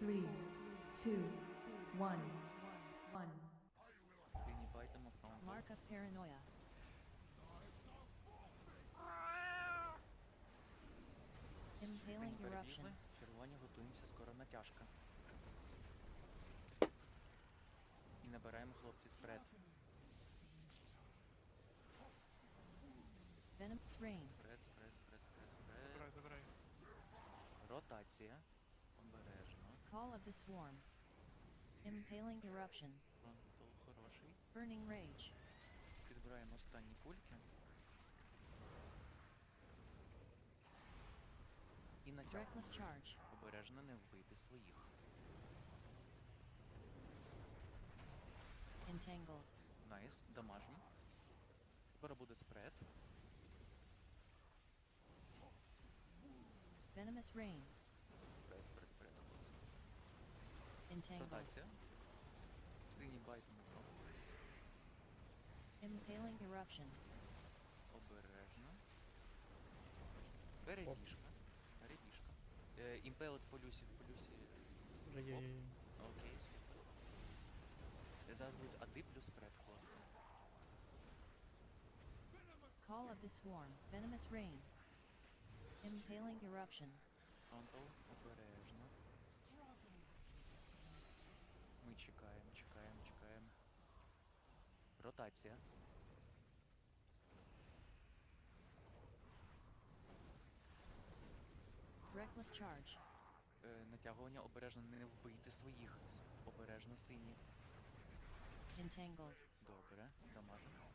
three, two, one, one. Сині байтимо фронт. Mark of paranoia. Impaling eruption. червоні готуємося, скоро натяжка. І набираємо хлопців вперед. Venom rain. Вперед, вперед, вперед, вперед, вперед. Забирай, забирай. Ротація. Of the swarm. Impaling eruption. Фронтал хороший. Burning rage. Підбираємо останні кульки. І натягуємо. Reckless charge. Обережно не вбити своїх. Entangled. Найс, дамажні. Тепер буде спред. Venomous rain. Вперед, вперед, вперед, хлопці. Entangled. Ротація. Сині байтимо фронт. Impaling eruption. Обережно. Перебіжка. Перебіжка. Е, імпелет в полюсі, в полюсі. Вже є, Оп. є, є. Окей, супер. Е, Зараз будуть ади плюс спред, хлопці. Call of the swarm. Venomous rain. Impaling eruption. Фронтал, обережно. Ми чекаємо, чекаємо, чекаємо. Ротація. Reckless charge. Е, натягування обережно не вбийте своїх. Обережно сині. Entangled. Добре, дамажимо.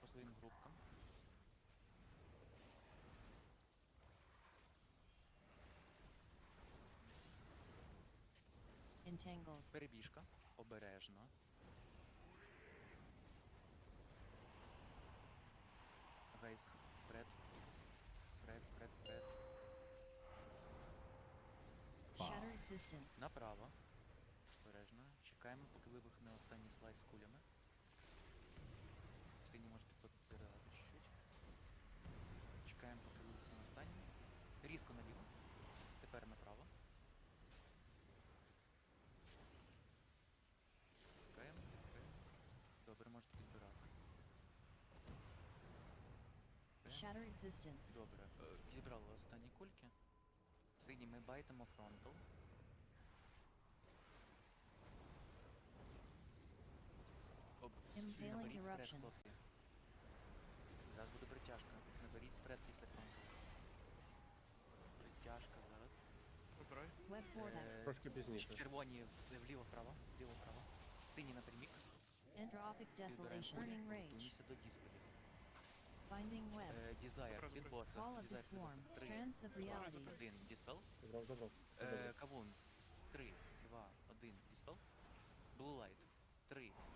По своїм групкам. Entangled. Перебіжка. Обережно. Гайк. Вперед. Вперед, вперед, вперед. Shatter existence. Направо. Обережно. Чекаємо, поки вибухне останній слайд з кулями. Сині можете подбирати чуть-чуть. Чекаємо, поки вибухне останній. Різко наліво. Тепер направо. Чекаємо, чекаємо. Добре, можете підбирати. Shatter existence. Добре, е, підібрали останні кульки. Сині ми байтимо фронтал. Об... Impaling Наберіть спред, eruption. хлопці. Зараз буде притяжка. Наберіть спред після фронтал. Притяжка зараз. Вибирай. Web vortex. Трошки пізніше. Червоні вліво-вправо, вліво-вправо. Сині напрямік. Entropic desolation. Burning rage. Готуємося до диспелів. Finding Е, webs. Дізайр, підбоцер. Call of the Дізайр, swarm. Strands of reality. один, диспел. Забрав, забрав. Е, Кавун. 3, 2, 1, диспел. Blue Light. 3, 2, 1,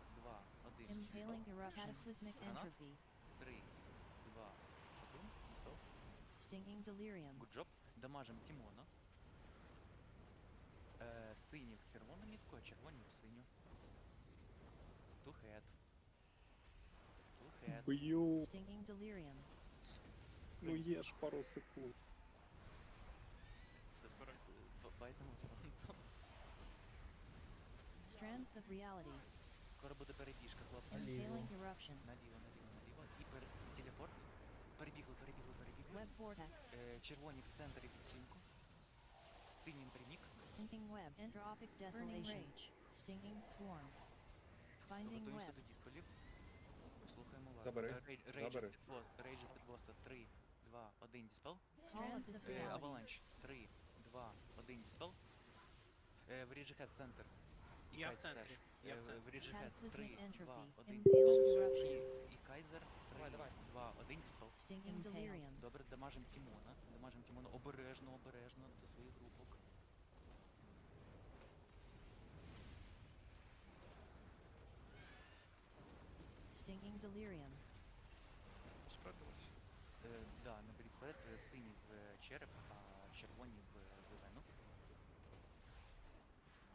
Impaling диспел. eruption. Cataclysmic Granat. entropy. 3, 2, 1, диспел. Stinging delirium. Good job. Дамажим Тімона. Е, сині в червону мітку, а червоні в синю. Two head. Two head. Б'ю, Stinging delirium. ну є ж пару секунд. Забирай. Б- Байтимо фронтом. Strands of reality. Скоро буде перебіжка, хлопці. Наліво. Impaling eruption. Наліво, наліво, наліво. І пер... телепорт. Перебігли, перебігли, перебігли. Web vortex. Е, червоні в центрі підсвінку. Синій напрямік. Thinking webs. Entropic desolation. rage. Stinging swarm. Finding Готуємося до webs. діспелів. Слухаємо вас. Забери, Е, рей- Рейджес забери. бос- Рейджес під боса. 3, 2, 1, діспел. Strands of Е, reality. Аваланч. 3, 2, 1, діспел. Е, в Ріджихед центр. І Я в центрі, теж. Я в Е. В Ріджихед 3, 2, 1, І, і Кайзер. 3, 2, 1, діспел. Stinging delirium. Добре, дамажим Тімона. Дамажим Тімона обережно, обережно до своїх групок. Stinging delirium. Спредилась. Е, да, наберіть вперед, е, сині в череп, а червоні в зелену.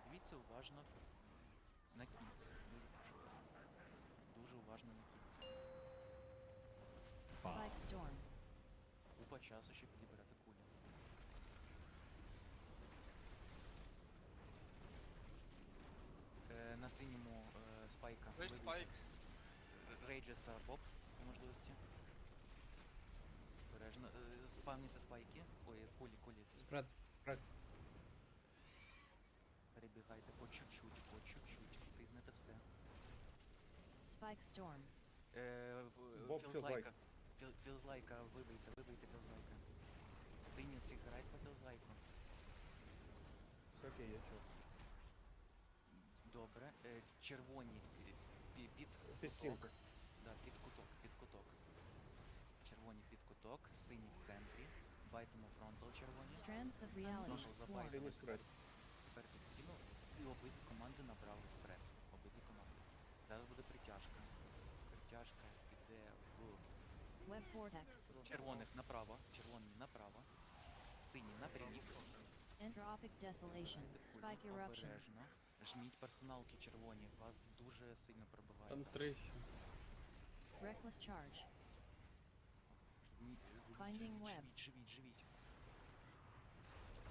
Дивіться уважно накинься. Дуже прошу вас. Дуже уважно накинься. Spike Storm. Купа часу ще підібрати кулі. Е, на синьому е, спайка. Ви ж спайк. Рейджеса Боб по можливості. Бережно. Е, спавніться спайки. Ой, кулі, кулі. Спред. Спред. Spike storm. Е, в- Боб філзлайка. Філ- Філзлайка, вибийте, вибийте філзлайка. Тиніс грайте по філзлайку. Все окей, я чув. Добре. Е, червоні е, пі- під Під куток. Да, під куток, під куток. Червоні під куток, сині в центрі. Байтимо фронтал червоні. Strands of reality Прошу, swarm. Синій спред. Тепер під стіну. І обидві команди набрали спред. Зараз буде притяжка. Притяжка піде в Web vortex. червоних направо, червоні направо. Сині напрямік. Entropic desolation. Spike eruption. Обережно. Жміть персоналки червоні, вас дуже сильно пробиває. Там три ще. Reckless charge. Жміть, Finding живіть, webs. живіть, живіть.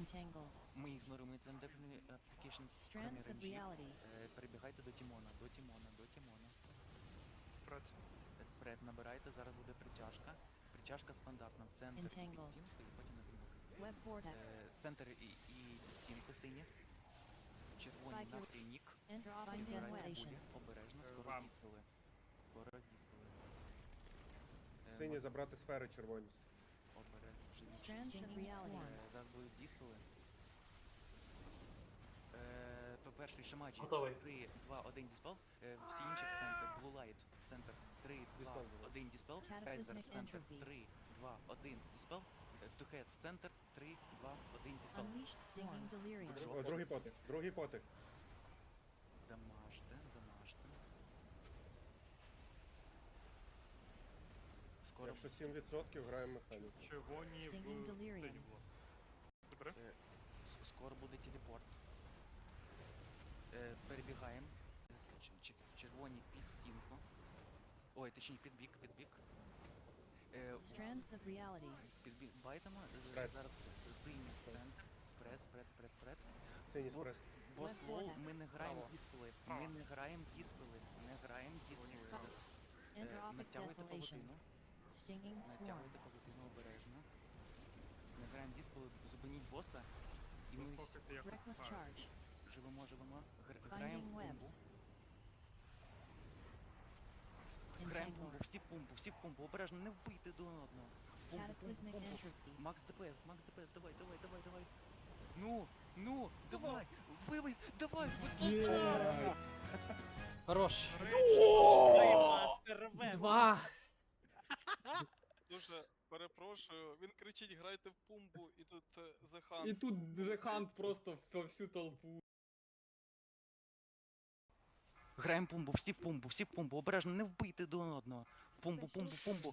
Entangled. Ми ігноруємо це Indefinite Application кроме Strands of reality. Е, Перебігайте до Тімона, до Тімона, до Тімона. Е, Вперед набирайте, зараз буде притяжка. Притяжка стандартна, центр і Entangled. і потім напрямок. Web vortex. Е, Центр і, і під сині. Червоні Spike на er- Збирайте desolation. кулі, Обережно, Е, скоро вам. дістали. Скоро дістали. Е, Сині забрати сфери червоні. Обережно, живіть. Reality. Зараз будуть дісколи. Е, по перший шамаджі. Готовий. 3, 2, 1 диспел. Е, всі інші в центр. Blue Light в центр. 3, 2, 1 диспел. Кайзер в центр. 3, 2, 1 диспел. To head в центр. 3, 2, 1 диспел. Unleashed stinging delirium. О, другий потик, другий потик. Скоро Якщо 7% граємо механіку. Червоні в Stinging delirium. синю блок. Добре? Е, Скоро буде телепорт. Е, перебігаємо. Ч- ч- Червоні під стінку. Ой, точніше під бік, під бік. Е, Strands of reality. під бік байтами. Спред. Зараз с- синій центр. Спред, спред, спред, спред. Синій Бо- спред. Бос Left ми не граємо Право. дісколи. Ми Право. не граємо дісколи. Не граємо дісколи. Е, Entropic Натягуйте desolation. павутину. Stinging swarm. Натягуйте павутину обережно. Не граємо дісколи, зупиніть боса. І ми Послухайте, Reckless charge. живемо, живемо. Гр- Граємо в webs. Граємо в пумбу, всі в пумбу, всі в пумбу. Обережно, не вбийте до одного. Пумбу, пумбу, Cataclysmic пумбу. entropy. Макс ДПС, Макс ДПС, давай, давай, давай, давай. Ну, ну, давай, вибий, давай. Хорош. Два. Дуже перепрошую, він кричить грайте в пумбу, і тут е, The Hunt. І тут The Hunt просто во всю толпу. Граємо пумбу, всі в пумбу, всі в пумбу, обережно, не вбийте до одного. В Пумбу, пумбу, пумбу.